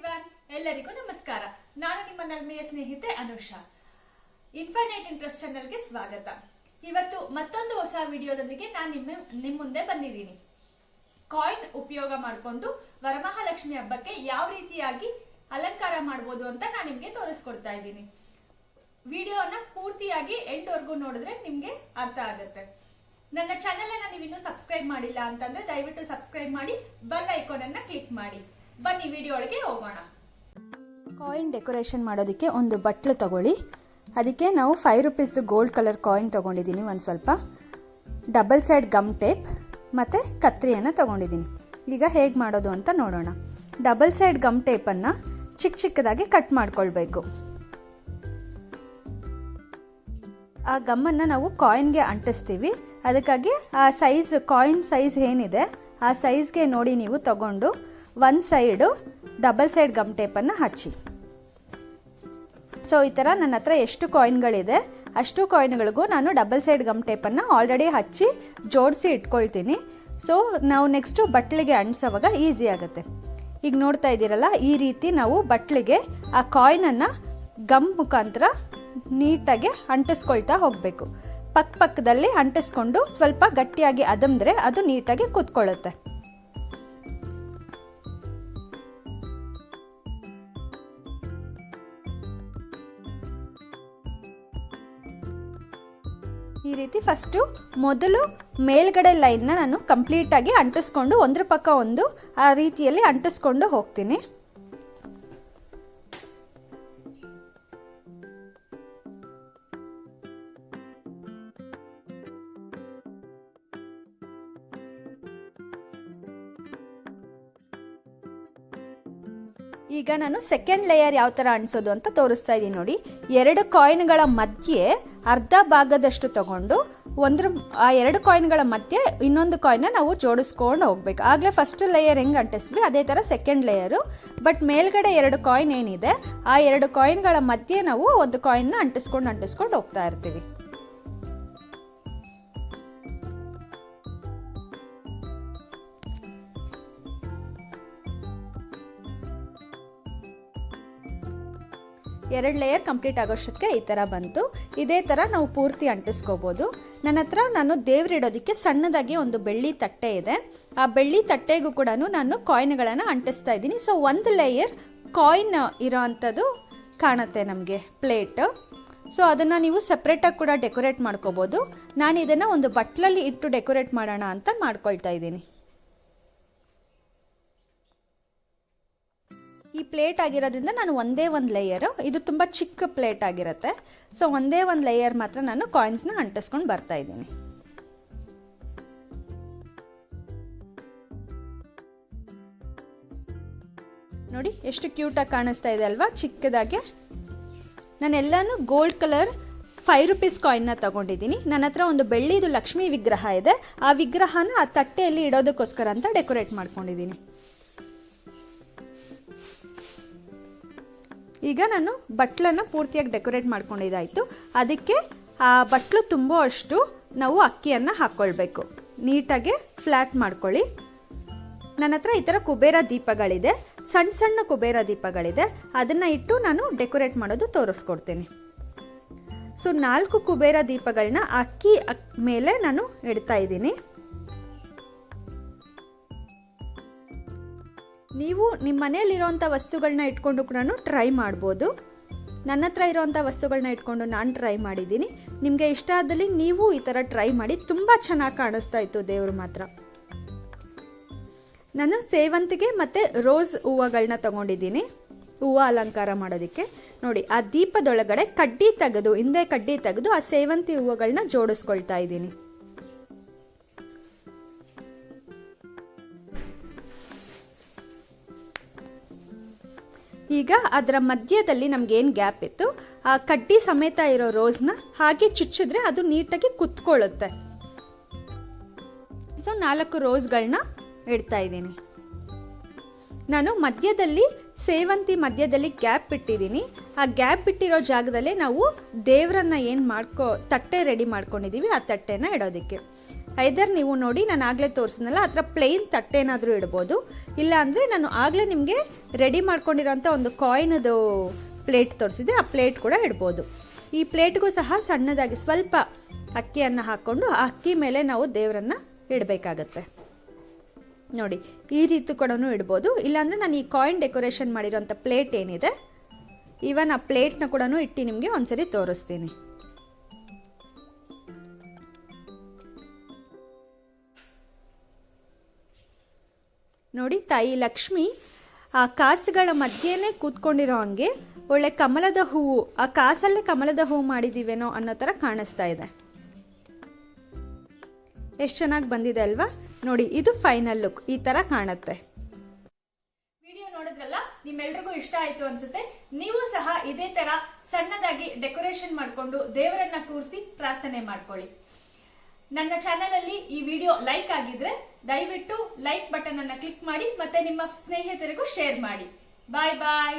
Everyone ಎಲ್ಲರಿಗೂ ನಮಸ್ಕಾರ. ನಾನು ನಿಮ್ಮ ನಲ್ಮೆಯ ಸ್ನೇಹಿತೆ ಅನುಷಾ. ಇನ್ಫೈನೈಟ್ ಇಂಟ್ರೆಸ್ಟ್ ಚಾನಲ್ಗೆ ಸ್ವಾಗತ. ಇವತ್ತು ಮತ್ತೊಂದು ಹೊಸ ವಿಡಿಯೋದೊಂದಿಗೆ ನಾನು ನಿಮ್ಮ ನಿಮ್ಮ ಮುಂದೆ ಬಂದಿದ್ದೀನಿ. ಕಾಯಿನ್ ಉಪಯೋಗ ಮಾಡಿಕೊಂಡು ವರಮಹಾಲಕ್ಷ್ಮಿ ಹಬ್ಬಕ್ಕೆ ಯಾವ ರೀತಿಯಾಗಿ ಅಲಂಕಾರ ಮಾಡಬಹುದು ಅಂತ ನಾನು ನಿಮ್ಗೆ ತೋರಿಸ್ಕೊಡ್ತಾ ಇದ್ದೀನಿ. ವಿಡಿಯೋನ ಪೂರ್ತಿಯಾಗಿ ಎಂಟವರೆಗೂ ನೋಡಿದ್ರೆ ನಿಮ್ಗೆ ಅರ್ಥ ಆಗುತ್ತೆ. ನನ್ನ ಚಾನೆಲ್ ಅನ್ನ ನೀವು ಇನ್ನೂ ಸಬ್ಸ್ಕ್ರೈಬ್ ಮಾಡಿಲ್ಲ ಅಂತಂದ್ರೆ ದಯವಿಟ್ಟು ಸಬ್ಸ್ಕ್ರೈಬ್ ಮಾಡಿ ಬೆಲ್ ಐಕಾನ್ ಅನ್ನ ಕ್ಲಿಕ್ ಮಾಡಿ. ಬನ್ನಿ ವಿಡಿಯೋ ಒಳಗೆ ಹೋಗೋಣ. ಕಾಯಿನ್ ಡೆಕೋರೇಷನ್ ಮಾಡೋದಕ್ಕೆ ಒಂದು ಬಟ್ಲು ತಗೊಳ್ಳಿ. ಅದಕ್ಕೆ ನಾವು ಫೈವ್ ರುಪೀಸ್ದು ಗೋಲ್ಡ್ ಕಲರ್ ಕಾಯಿನ್ ತೊಗೊಂಡಿದ್ದೀನಿ ಒಂದು ಸ್ವಲ್ಪ. ಡಬಲ್ ಸೈಡ್ ಗಮ್ ಟೇಪ್ ಮತ್ತು ಕತ್ರಿಯನ್ನು ತೊಗೊಂಡಿದ್ದೀನಿ. ಈಗ ಹೇಗೆ ಮಾಡೋದು ಅಂತ ನೋಡೋಣ. ಡಬಲ್ ಸೈಡ್ ಗಮ್ ಟೇಪನ್ನು ಚಿಕ್ಕ ಚಿಕ್ಕದಾಗಿ ಕಟ್ ಮಾಡ್ಕೊಳ್ಬೇಕು. ಆ ಗಮ್ಮನ್ನು ನಾವು ಕಾಯಿನ್ಗೆ ಅಂಟಿಸ್ತೀವಿ. ಅದಕ್ಕಾಗಿ ಆ ಸೈಜ್ ಕಾಯಿನ್ ಸೈಜ್ ಏನಿದೆ, ಆ ಸೈಜ್ಗೆ ನೋಡಿ ನೀವು ತಗೊಂಡು ಒಂದು ಸೈಡು ಡಬಲ್ ಸೈಡ್ ಗಮ್ ಟೇಪನ್ನು ಹಚ್ಚಿ. ಸೊ ಈ ಥರ ನನ್ನ ಹತ್ರ ಎಷ್ಟು ಕಾಯಿನ್ಗಳಿದೆ ಅಷ್ಟು ಕಾಯಿನ್ಗಳಿಗೂ ನಾನು ಡಬಲ್ ಸೈಡ್ ಗಮ್ ಟೇಪನ್ನು ಆಲ್ರೆಡಿ ಹಚ್ಚಿ ಜೋಡಿಸಿ ಇಟ್ಕೊಳ್ತೀನಿ. ಸೊ ನಾವು ನೆಕ್ಸ್ಟು ಬಟ್ಲಿಗೆ ಅಂಟಿಸೋವಾಗ ಈಸಿ ಆಗುತ್ತೆ. ಈಗ ನೋಡ್ತಾ ಇದ್ದೀರಲ್ಲ, ಈ ರೀತಿ ನಾವು ಬಟ್ಲಿಗೆ ಆ ಕಾಯಿನನ್ನು ಗಮ್ ಮುಖಾಂತರ ನೀಟಾಗಿ ಅಂಟಿಸ್ಕೊಳ್ತಾ ಹೋಗಬೇಕು. ಪಕ್ಕ ಪಕ್ಕದಲ್ಲಿ ಅಂಟಿಸ್ಕೊಂಡು ಸ್ವಲ್ಪ ಗಟ್ಟಿಯಾಗಿ ಅದಮ್ದ್ರೆ ಅದು ನೀಟಾಗಿ ಕೂತ್ಕೊಳ್ಳುತ್ತೆ. ಈ ರೀತಿ ಫಸ್ಟು ಮೊದಲು ಮೇಲ್ಗಡೆ ಲೈನ್ನ ನಾನು ಕಂಪ್ಲೀಟಾಗಿ ಅಂಟಿಸ್ಕೊಂಡು ಒಂದ್ರ ಪಕ್ಕ ಒಂದು ಆ ರೀತಿಯಲ್ಲಿ ಅಂಟಿಸ್ಕೊಂಡು ಹೋಗ್ತೀನಿ. ಈಗ ನಾನು ಸೆಕೆಂಡ್ ಲೇಯರ್ ಯಾವ ಥರ ಅಂಟಿಸೋದು ಅಂತ ತೋರಿಸ್ತಾ ಇದ್ದೀನಿ ನೋಡಿ. ಎರಡು ಕಾಯಿನ್ಗಳ ಮಧ್ಯೆ ಅರ್ಧ ಭಾಗದಷ್ಟು ತಗೊಂಡು ಒಂದ್ರ ಆ ಎರಡು ಕಾಯಿನ್ಗಳ ಮಧ್ಯೆ ಇನ್ನೊಂದು ಕಾಯಿನ್ನ ನಾವು ಜೋಡಿಸ್ಕೊಂಡು ಹೋಗ್ಬೇಕು. ಆಗಲೇ ಫಸ್ಟ್ ಲೇಯರ್ ಹೆಂಗೆ ಅಂಟಿಸ್ತೀವಿ ಅದೇ ಥರ ಸೆಕೆಂಡ್ ಲೇಯರು ಬಟ್ ಮೇಲ್ಗಡೆ ಎರಡು ಕಾಯಿನ್ ಏನಿದೆ, ಆ ಎರಡು ಕಾಯಿನ್ಗಳ ಮಧ್ಯೆ ನಾವು ಒಂದು ಕಾಯಿನ್ನ ಅಂಟಿಸ್ಕೊಂಡು ಅಂಟಿಸ್ಕೊಂಡು ಹೋಗ್ತಾ ಇರ್ತೀವಿ. ಎರಡು ಲೇಯರ್ ಕಂಪ್ಲೀಟ್ ಆಗೋಷ್ಟಕ್ಕೆ ಈ ಥರ ಬಂತು. ಇದೇ ಥರ ನಾವು ಪೂರ್ತಿ ಅಂಟಿಸ್ಕೋಬೋದು. ನನ್ನ ಹತ್ರ ನಾನು ದೇವ್ರಿಡೋದಕ್ಕೆ ಸಣ್ಣದಾಗಿ ಒಂದು ಬೆಳ್ಳಿ ತಟ್ಟೆ ಇದೆ. ಆ ಬೆಳ್ಳಿ ತಟ್ಟೆಗೂ ಕೂಡ ನಾನು ಕಾಯಿನ್ಗಳನ್ನು ಅಂಟಿಸ್ತಾ ಇದ್ದೀನಿ. ಸೊ ಒಂದು ಲೇಯರ್ ಕಾಯಿನ್ ಇರೋ ಅಂಥದ್ದು ಕಾಣುತ್ತೆ ನಮಗೆ ಪ್ಲೇಟ್ ಸೊ ಅದನ್ನು ನೀವು ಸಪ್ರೇಟಾಗಿ ಕೂಡ ಡೆಕೋರೇಟ್ ಮಾಡ್ಕೋಬೋದು. ನಾನು ಇದನ್ನು ಒಂದು ಬಟ್ಲಲ್ಲಿ ಇಟ್ಟು ಡೆಕೋರೇಟ್ ಮಾಡೋಣ ಅಂತ ಮಾಡ್ಕೊಳ್ತಾ ಇದ್ದೀನಿ. ಈ ಪ್ಲೇಟ್ ಆಗಿರೋದ್ರಿಂದ ನಾನು ಒಂದೇ ಒಂದು ಲೇಯರು ಇದು ತುಂಬ ಚಿಕ್ಕ ಪ್ಲೇಟ್ ಆಗಿರುತ್ತೆ. ಸೊ ಒಂದೇ ಒಂದು ಲೇಯರ್ ಮಾತ್ರ ನಾನು ಕಾಯಿನ್ಸ್ನ ಅಂಟಿಸ್ಕೊಂಡು ಬರ್ತಾ ಇದ್ದೀನಿ. ನೋಡಿ, ಎಷ್ಟು ಕ್ಯೂಟಾಗಿ ಕಾಣಿಸ್ತಾ ಇದೆ ಅಲ್ವಾ? ಚಿಕ್ಕದಾಗೆ. ನಾನೆಲ್ಲಾನು ಗೋಲ್ಡ್ ಕಲರ್ ಫೈವ್ ರುಪೀಸ್ ಕಾಯಿನ್ನ ತಗೊಂಡಿದ್ದೀನಿ. ನನ್ನ ಹತ್ರ ಒಂದು ಬೆಳ್ಳಿದು ಲಕ್ಷ್ಮೀ ವಿಗ್ರಹ ಇದೆ. ಆ ವಿಗ್ರಹನ ಆ ತಟ್ಟೆಯಲ್ಲಿ ಇಡೋದಕ್ಕೋಸ್ಕರ ಅಂತ ಡೆಕೋರೇಟ್ ಮಾಡ್ಕೊಂಡಿದ್ದೀನಿ. ಈಗ ನಾನು ಬಟ್ಲನ್ನು ಪೂರ್ತಿಯಾಗಿ ಡೆಕೋರೇಟ್ ಮಾಡ್ಕೊಂಡಿದ್ದಾಯಿತು. ಅದಕ್ಕೆ ಆ ಬಟ್ಲು ತುಂಬೋ ಅಷ್ಟು ನಾವು ಅಕ್ಕಿಯನ್ನು ಹಾಕ್ಕೊಳ್ಬೇಕು ನೀಟಾಗಿ ಫ್ಲ್ಯಾಟ್ ಮಾಡ್ಕೊಳ್ಳಿ. ನನ್ನ ಹತ್ರ ಈ ಥರ ಕುಬೇರ ದೀಪಗಳಿದೆ. ಸಣ್ಣ ಸಣ್ಣ ಕುಬೇರ ದೀಪಗಳಿದೆ. ಅದನ್ನು ಇಟ್ಟು ನಾನು ಡೆಕೋರೇಟ್ ಮಾಡೋದು ತೋರಿಸ್ಕೊಡ್ತೀನಿ. ಸೊ ನಾಲ್ಕು ಕುಬೇರ ದೀಪಗಳನ್ನ ಅಕ್ಕಿ ಅಕ್ ಮೇಲೆ ನಾನು ಇಡ್ತಾ ಇದ್ದೀನಿ. ನೀವು ನಿಮ್ಮ ಮನೆಯಲ್ಲಿರೋಂಥ ವಸ್ತುಗಳನ್ನ ಇಟ್ಕೊಂಡು ಕೂಡ ಟ್ರೈ ಮಾಡ್ಬೋದು. ನನ್ನ ಹತ್ರ ಇರೋವಂಥ ವಸ್ತುಗಳನ್ನ ಇಟ್ಕೊಂಡು ನಾನು ಟ್ರೈ ಮಾಡಿದ್ದೀನಿ. ನಿಮಗೆ ಇಷ್ಟ ಆದಲ್ಲಿ ನೀವು ಈ ಥರ ಟ್ರೈ ಮಾಡಿ ತುಂಬ ಚೆನ್ನಾಗಿ ಕಾಣಿಸ್ತಾ ಇತ್ತು ದೇವರು ಮಾತ್ರ. ನಾನು ಸೇವಂತಿಗೆ ಮತ್ತು ರೋಸ್ ಹೂವುಗಳನ್ನ ತಗೊಂಡಿದ್ದೀನಿ. ಹೂವು ಅಲಂಕಾರ ಮಾಡೋದಕ್ಕೆ. ನೋಡಿ, ಆ ದೀಪದೊಳಗಡೆ ಕಡ್ಡಿ ತೆಗೆದು, ಹಿಂದೆ ಕಡ್ಡಿ ತೆಗೆದು ಆ ಸೇವಂತಿ ಹೂವುಗಳನ್ನ ಜೋಡಿಸ್ಕೊಳ್ತಾ ಇದ್ದೀನಿ. ಈಗ ಅದರ ಮಧ್ಯದಲ್ಲಿ ನಮ್ಗೆ ಏನು ಗ್ಯಾಪ್ ಇತ್ತು? ಆ ಕಡ್ಡಿ ಸಮೇತ ಇರೋ ರೋಸ್ನ ಹಾಗೆ ಚುಚ್ಚಿದ್ರೆ ಅದು ನೀಟಾಗಿ ಕುತ್ಕೊಳ್ಳುತ್ತೆ. ಸೊ, ನಾಲ್ಕು ರೋಸ್ಗಳನ್ನ ಇಡ್ತಾ ಇದ್ದೀನಿ. ನಾನು ಮಧ್ಯದಲ್ಲಿ ಸೇವಂತಿ ಮಧ್ಯದಲ್ಲಿ ಗ್ಯಾಪ್ ಬಿಟ್ಟಿದ್ದೀನಿ ಆ ಗ್ಯಾಪ್ ಬಿಟ್ಟಿರೋ ಜಾಗದಲ್ಲೇ ನಾವು ದೇವರನ್ನ ಏನು ಮಾಡ್ಕೊ, ತಟ್ಟೆ ರೆಡಿ ಮಾಡ್ಕೊಂಡಿದ್ದೀವಿ ಆ ತಟ್ಟೆನ ಇಡೋದಕ್ಕೆ. ಐದರ್ ನೀವು ನೋಡಿ, ನಾನು ಆಗಲೇ ತೋರಿಸಿದ್ನಲ್ಲ, ಆ ಥರ ಪ್ಲೇನ್ ತಟ್ಟೆನಾದರೂ ಇಡ್ಬೋದು. ಇಲ್ಲ ಅಂದರೆ ನಾನು ಆಗಲೇ ನಿಮಗೆ ರೆಡಿ ಮಾಡ್ಕೊಂಡಿರೋಂಥ ಒಂದು ಕಾಯಿನದು ಪ್ಲೇಟ್ ತೋರಿಸಿದೆ ಆ ಪ್ಲೇಟ್ ಕೂಡ ಇಡ್ಬೋದು. ಈ ಪ್ಲೇಟ್ಗೂ ಸಹ ಸಣ್ಣದಾಗಿ ಸ್ವಲ್ಪ ಅಕ್ಕಿಯನ್ನು ಹಾಕ್ಕೊಂಡು ಆ ಅಕ್ಕಿ ಮೇಲೆ ನಾವು ದೇವರನ್ನ ಇಡಬೇಕಾಗತ್ತೆ. ನೋಡಿ, ಈ ರೀತಿ ಕೂಡ ಇಡ್ಬೋದು. ಇಲ್ಲಾಂದರೆ ನಾನು ಈ ಕಾಯಿನ್ ಡೆಕೋರೇಷನ್ ಮಾಡಿರೋಂಥ ಪ್ಲೇಟ್ ಏನಿದೆ ಈವನ್ ಆ ಪ್ಲೇಟ್ನ ಕೂಡ ಇಟ್ಟು ನಿಮಗೆ ಒಂದ್ಸರಿ ತೋರಿಸ್ತೀನಿ. ನೋಡಿ ತಾಯಿ ಲಕ್ಷ್ಮಿ, ಆ ಕಾಸುಗಳ ಮಧ್ಯೆನೇ ಕೂತ್ಕೊಂಡಿರೋ ಹಂಗೆ ಒಳ್ಳೆ ಕಮಲದ ಹೂವು, ಆ ಕಾಸಲ್ಲೇ ಕಮಲದ ಹೂವು ಮಾಡಿದ್ದೀವೇನೋ ಅನ್ನೋ ಥರ ಕಾಣಿಸ್ತಾ ಇದೆ. ಎಷ್ಟು ಚೆನ್ನಾಗಿ ಬಂದಿದೆ ಅಲ್ವಾ? ನೋಡಿ, ಇದು ಫೈನಲ್ ಲುಕ್ ಈ ಥರ ಕಾಣುತ್ತೆ. ನಿಮ್ಮೆಲ್ರಿಗೂ ಇಷ್ಟ ಆಯ್ತು ಅನ್ಸುತ್ತೆ. ನೀವು ಸಹ ಇದೇ ತರ ಸಣ್ಣದಾಗಿ ಡೆಕೋರೇಷನ್ ಮಾಡ್ಕೊಂಡು ದೇವರನ್ನ ಕೂರಿಸಿ ಪ್ರಾರ್ಥನೆ ಮಾಡ್ಕೊಳ್ಳಿ. ನನ್ನ ಚಾನೆಲ್ ಅಲ್ಲಿ ಈ ವಿಡಿಯೋ ಲೈಕ್ ಆಗಿದ್ರೆ ದಯವಿಟ್ಟು ಲೈಕ್ ಬಟನ್ ಅನ್ನ ಕ್ಲಿಕ್ ಮಾಡಿ ಮತ್ತೆ ನಿಮ್ಮ ಸ್ನೇಹಿತರಿಗೂ ಶೇರ್ ಮಾಡಿ. ಬಾಯ್ ಬಾಯ್.